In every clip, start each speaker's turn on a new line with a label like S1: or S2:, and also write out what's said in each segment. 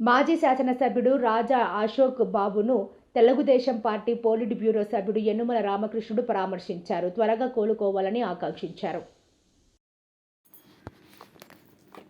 S1: మాజీ శాసనసభ్యుడు రాజా అశోక్ బాబును తెలుగుదేశం పార్టీ పోలిట్ బ్యూరో సభ్యుడు యనుమల రామకృష్ణుడు పరామర్శించారు. త్వరగా కోలుకోవాలని ఆకాంక్షించారు.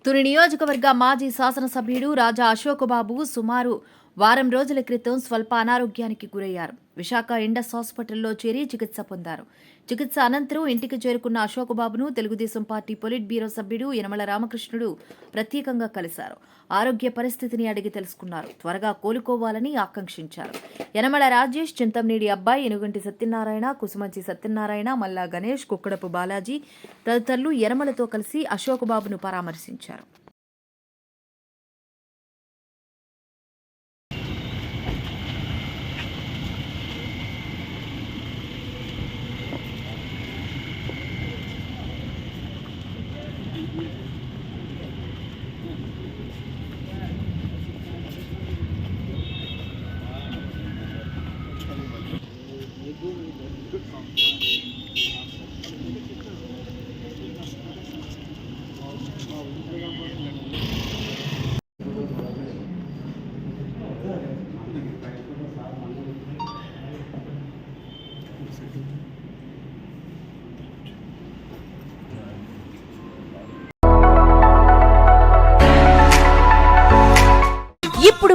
S2: తుని నియోజకవర్గ మాజీ శాసనసభ్యుడు రాజా అశోక్ బాబు సుమారు వారం రోజుల క్రితం స్వల్ప అనారోగ్యానికి గురయ్యారు. విశాఖ ఇండస్ హాస్పిటల్లో చేరి చికిత్స పొందారు. చికిత్స అనంతరం ఇంటికి చేరుకున్న అశోక్ బాబును తెలుగుదేశం పార్టీ పొలిట్ బ్యూరో సభ్యుడు యనమల రామకృష్ణుడు ప్రత్యేకంగా కలిశారు. ఆరోగ్య పరిస్థితిని అడిగి తెలుసుకున్నారు. త్వరగా కోలుకోవాలని ఆకాంక్షించారు. యనమల రాజేష్ చింతంనేడి అబ్బాయి ఎనుగంటి సత్యనారాయణ కుసుమంచి సత్యనారాయణ మల్లా గణేష్ కుక్కడపు బాలాజీ తదితరులు యనమలతో కలిసి అశోక్ బాబును పరామర్శించారు.
S3: Good song.